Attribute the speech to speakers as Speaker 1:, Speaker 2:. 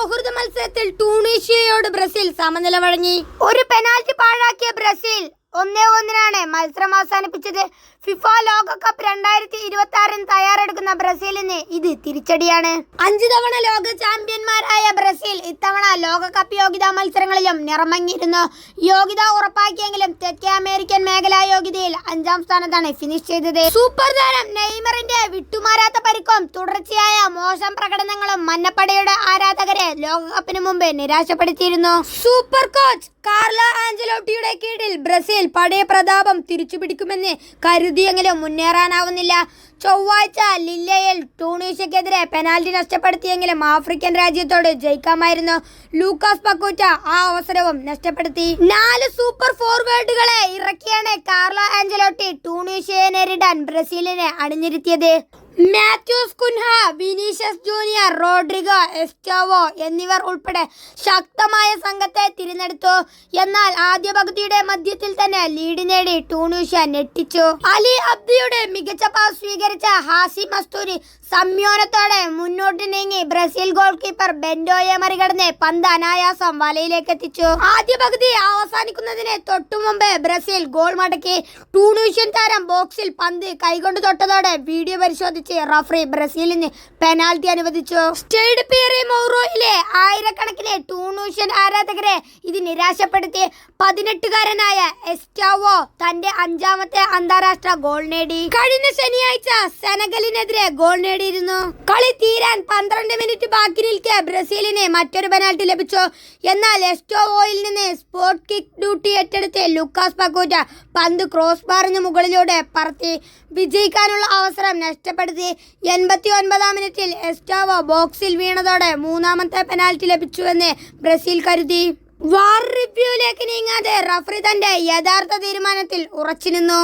Speaker 1: സൗഹൃദ മത്സരത്തിൽ ടൂണീഷ്യയോട് ബ്രസീൽ സമനില വഴങ്ങി ഒരു പെനാൽറ്റി പാഴാക്കിയ ബ്രസീൽ ഒന്നേ ഒന്നിനാണ് മത്സരം അവസാനിപ്പിച്ചത്. ഫിഫ ലോകകപ്പ് രണ്ടായിരത്തി ഇരുപത്തി ആറിന് തയ്യാറെടുക്കുന്ന ബ്രസീലിന് ഇത് തിരിച്ചടിയാണ്. അഞ്ചു തവണ ലോക ചാമ്പ്യന്മാരായ ബ്രസീൽ ഇത്തവണ ലോകകപ്പ് യോഗ്യതാ മത്സരങ്ങളിലും നിറമങ്ങിയിരുന്നു. യോഗ്യത ഉറപ്പാക്കിയെങ്കിലും തെക്കേ അമേരിക്കൻ മേഖലാ യോഗ്യതയിൽ അഞ്ചാം സ്ഥാനത്താണ് ഫിനിഷ് ചെയ്തത്. സൂപ്പർ താരം നെയ്മറിന്റെ വിട്ടുമാറാത്ത പരിക്കും തുടർച്ചയായ മോശം പ്രകടനങ്ങളും മന്നപ്പടയുടെ ആരാധകരെ ലോകകപ്പിന് മുമ്പ് നിരാശപ്പെടുത്തിയിരുന്നു. സൂപ്പർ കോച്ച് കാർലോ ആഞ്ചലോട്ടിയുടെ കീഴിൽ ബ്രസീൽ പഴയ പ്രതാപം തിരിച്ചുപിടിക്കുമെന്ന് കരുതിയെങ്കിലും മുന്നേറാനാവുന്നില്ല. ചൊവ്വാഴ്ച ലില്ലയിൽ ടൂണീഷ്യക്കെതിരെ പെനാൽറ്റി നഷ്ടപ്പെടുത്തിയെങ്കിലും ആഫ്രിക്കൻ രാജ്യത്തോട് ജയിക്കാമായിരുന്നു. ലൂക്കാസ് പക്കൂറ്റ ആ അവസരവും നഷ്ടപ്പെടുത്തി. നാല് സൂപ്പർ ഫോർവേഡുകളെ ഇറക്കിയാണ് കാർലോ ആഞ്ചലോട്ടി ടൂണീഷ്യയെ നേരിടാൻ ബ്രസീലിനെ അണിനിരുത്തിയത്. Matheus Cunha Vinicius Junior Rodrigo Estevao എന്നിവർ ഉൾപ്പെടെ ശക്തമായ സംഘത്തെ തിരഞ്ഞെടുത്തു. എന്നാൽ ആദ്യ പകുതിയുടെ മധ്യത്തിൽ തന്നെ ലീഡ് നേടി ടൂണീഷ്യ ഞെട്ടിച്ചു. അലി അബ്ദിയുടെ മികച്ച പാസ് സ്വീകരിച്ച ഹാസി മസ്തൂരി സംയോനത്തോടെ മുന്നോട്ട് നീങ്ങി ബ്രസീൽ ഗോൾ കീപ്പർ ബെൻഡോയെ മറികടന്ന് പന്ത് അനായാസം വലയിലേക്ക് എത്തിച്ചു. ആദ്യ പകുതി അവസാനിക്കുന്നതിന് തൊട്ടു മുമ്പ് ബ്രസീൽ ഗോൾ മടക്കി ടൂണീഷ്യൻ താരം ബോക്സിൽ പന്ത് കൈകൊണ്ട് തൊട്ടതോടെ വീഡിയോ പരിശോധിച്ച്. റഫറി ബ്രസീലിന് പെനാൽറ്റി അനുവദിച്ചു. സ്റ്റേഡ് പിയറി മൗറോയിലെ ആയിരക്കണക്കിന് ടൂണൂഷ്യൻ ആരാധകരെ ഇത് നിരാശപ്പെടുത്തി. പതിനെട്ടുകാരനായ എസ്റ്റാവോ തന്റെ അഞ്ചാമത്തെ അന്താരാഷ്ട്ര ഗോൾ നേടി. കഴിഞ്ഞ ശനിയാഴ്ച സെനഗലിനെതിരെ ഗോൾ നേടിയിരുന്നു. കളി തീരാൻ പന്ത്രണ്ട് മിനിറ്റ് ബാക്കി നിൽക്കെ ബ്രസീലിന് മറ്റൊരു പെനാൽറ്റി ലഭിച്ചു. എന്നാൽ എസ്റ്റോവോയിൽ നിന്ന് സ്പോട്ട് കിക്ക് ഡ്യൂട്ടി ഏറ്റെടുത്ത് ലുക്കാസ് പക്കൂറ്റ പന്ത് ക്രോസ് ബാറിന് മുകളിലൂടെ പറത്തി. വിജയിക്കാനുള്ള അവസരം നഷ്ടപ്പെടുത്തി. എൺപത്തി ഒൻപതാം മിനിറ്റിൽ എസ്റ്റാവോ ബോക്സിൽ വീണതോടെ മൂന്നാമത്തെ പെനാൽറ്റി ലഭിച്ചുവെന്ന് ബ്രസീൽ കരുതി. വാർ റിവ്യൂലേക്ക് നീങ്ങാതെ റഫറി തന്റെ യഥാർത്ഥ തീരുമാനത്തിൽ ഉറച്ചു നിന്നു.